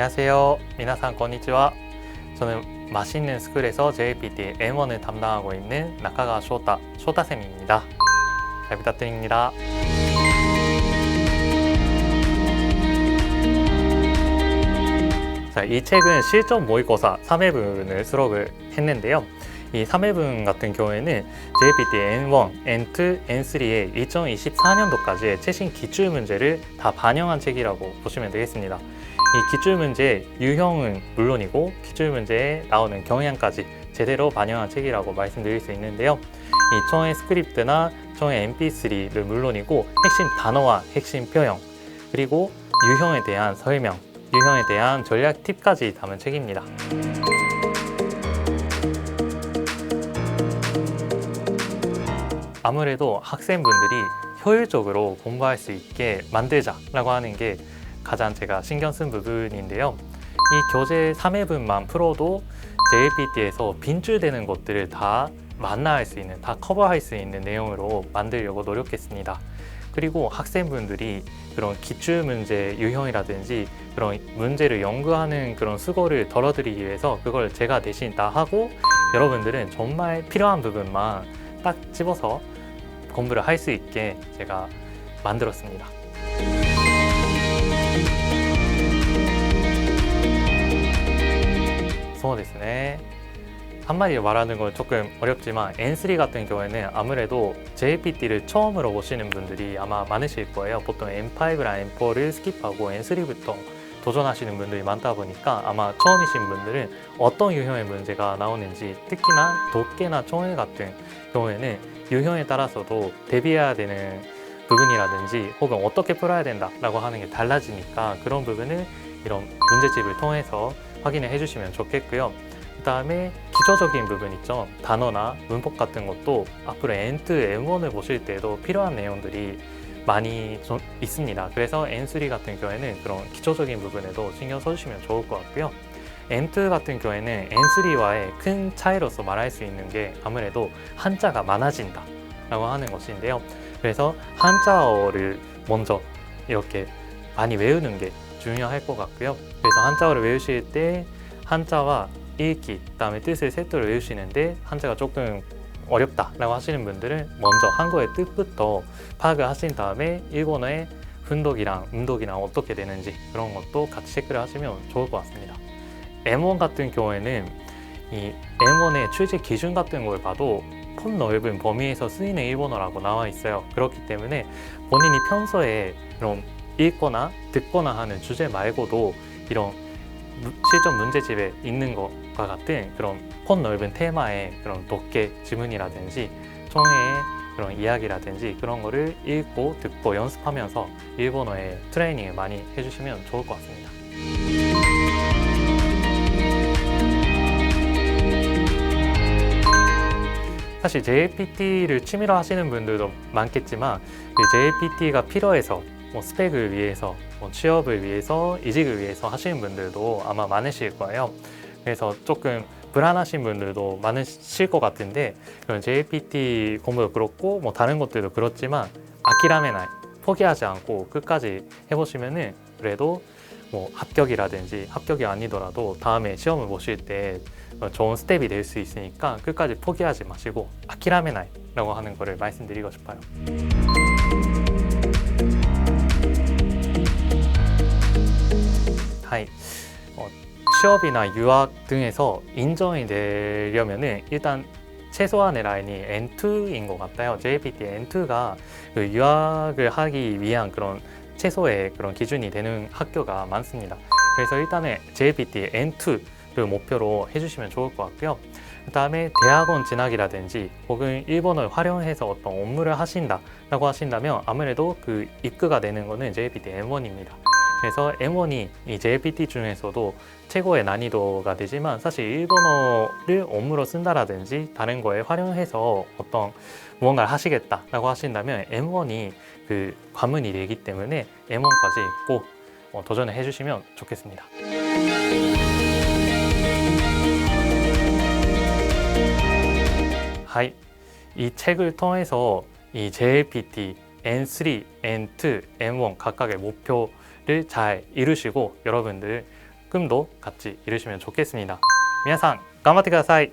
안녕하세요. 미나상 건니치와. 저는 맛있는 스쿨에서 JPT M1을 담당하고 있는 나카가 쇼타, 쇼타쌤입니다. 잘 부탁드립니다. 자, 이 책은 실전 모의고사 3회분을 수록을 했는데요. 이 3회분 같은 경우에는 JPT N1, N2, N3의 2024년도까지의 최신 기출 문제를 다 반영한 책이라고 보시면 되겠습니다. 이 기출 문제 유형은 물론이고 기출 문제에 나오는 경향까지 제대로 반영한 책이라고 말씀드릴 수 있는데요. 이 총의 스크립트나 총의 MP3를 물론이고 핵심 단어와 핵심 표현 그리고 유형에 대한 설명, 유형에 대한 전략 팁까지 담은 책입니다. 아무래도 학생분들이 효율적으로 공부할 수 있게 만들자라고 하는 게 가장 제가 신경 쓴 부분인데요. 이 교재 3회분만 풀어도 JPT에서 빈줄되는 것들을 다 만나할 수 있는, 다 커버할 수 있는 내용으로 만들려고 노력했습니다. 그리고 학생분들이 그런 기출 문제 유형이라든지 그런 문제를 연구하는 그런 수고를 덜어드리기 위해서 그걸 제가 대신 다 하고 여러분들은 정말 필요한 부분만 딱 집어서 공부를 할 수 있게 제가 만들었습니다. 소어 데스네. 한마디로 말하는 건 조금 어렵지만 N3 같은 경우에는 아무래도 JPT를 처음으로 보시는 분들이 아마 많으실 거예요. 보통 N5랑 N4를 스킵하고 N3부터 도전하시는 분들이 많다 보니까 아마 처음이신 분들은 어떤 유형의 문제가 나오는지 특히나 독계나 총회 같은 경우에는 유형에 따라서도 대비해야 되는 부분이라든지 혹은 어떻게 풀어야 된다라고 하는 게 달라지니까 그런 부분을 이런 문제집을 통해서 확인을 해주시면 좋겠고요. 그 다음에 기초적인 부분 있죠. 단어나 문법 같은 것도 앞으로 N2, M1을 보실 때도 필요한 내용들이 많이 좀 있습니다. 그래서 N3 같은 경우에는 그런 기초적인 부분에도 신경 써주시면 좋을 것 같고요. N2 같은 경우에는 N3와의 큰 차이로서 말할 수 있는 게 아무래도 한자가 많아진다 라고 하는 것인데요. 그래서 한자어를 먼저 이렇게 많이 외우는 게 중요할 것 같고요. 그래서 한자어를 외우실 때 한자와 읽기, 그다음에 뜻을 세트로 외우시는데 한자가 조금 어렵다라고 하시는 분들은 먼저 한국의 뜻부터 파악을 하신 다음에 일본어의 훈독이랑 음독이랑 어떻게 되는지 그런 것도 같이 체크를 하시면 좋을 것 같습니다. M1 같은 경우에는 이 M1의 출제 기준 같은 걸 봐도 폰 넓은 범위에서 쓰이는 일본어라고 나와 있어요. 그렇기 때문에 본인이 평소에 이런 읽거나 듣거나 하는 주제 말고도 이런 실전 문제집에 있는 것과 같은 그런 폰 넓은 테마의 그런 독해 지문이라든지 총회의 그런 이야기라든지 그런 거를 읽고 듣고 연습하면서 일본어의 트레이닝을 많이 해주시면 좋을 것 같습니다. 사실 JPT를 취미로 하시는 분들도 많겠지만 JPT가 필요해서 뭐 스펙을 위해서 뭐 취업을 위해서 이직을 위해서 하시는 분들도 아마 많으실 거예요. 그래서 조금 불안하신 분들도 많으실 것 같은데 그런 JPT 공부도 그렇고 뭐 다른 것들도 그렇지만 아키라메나이 포기하지 않고 끝까지 해보시면은 그래도 뭐 합격이라든지 합격이 아니더라도 다음에 시험을 보실 때 좋은 스텝이 될 수 있으니까 끝까지 포기하지 마시고 아키라메나이라고 하는 거를 말씀드리고 싶어요. 취업이나 유학 등에서 인정이 되려면은 일단 최소한의 라인이 N2인 것 같아요. JPT N2가 그 유학을 하기 위한 그런 최소의 그런 기준이 되는 학교가 많습니다. 그래서 일단은 JPT N2를 목표로 해주시면 좋을 것 같고요. 그 다음에 대학원 진학이라든지 혹은 일본어를 활용해서 어떤 업무를 하신다라고 하신다면 아무래도 그 입구가 되는 거는 JPT M1입니다. 그래서 M1이 이 JPT 중에서도 최고의 난이도가 되지만 사실 일본어를 업무로 쓴다라든지 다른 거에 활용해서 어떤 무언가를 하시겠다라고 하신다면 M1이 그 관문이 되기 때문에 M1까지 꼭 어, 도전을 해주시면 좋겠습니다. 하이, 이 책을 통해서 이 JLPT N3, N2, M1 각각의 목표를 잘 이루시고 여러분들 꿈도 같이 이루시면 좋겠습니다. 皆さん頑張ってください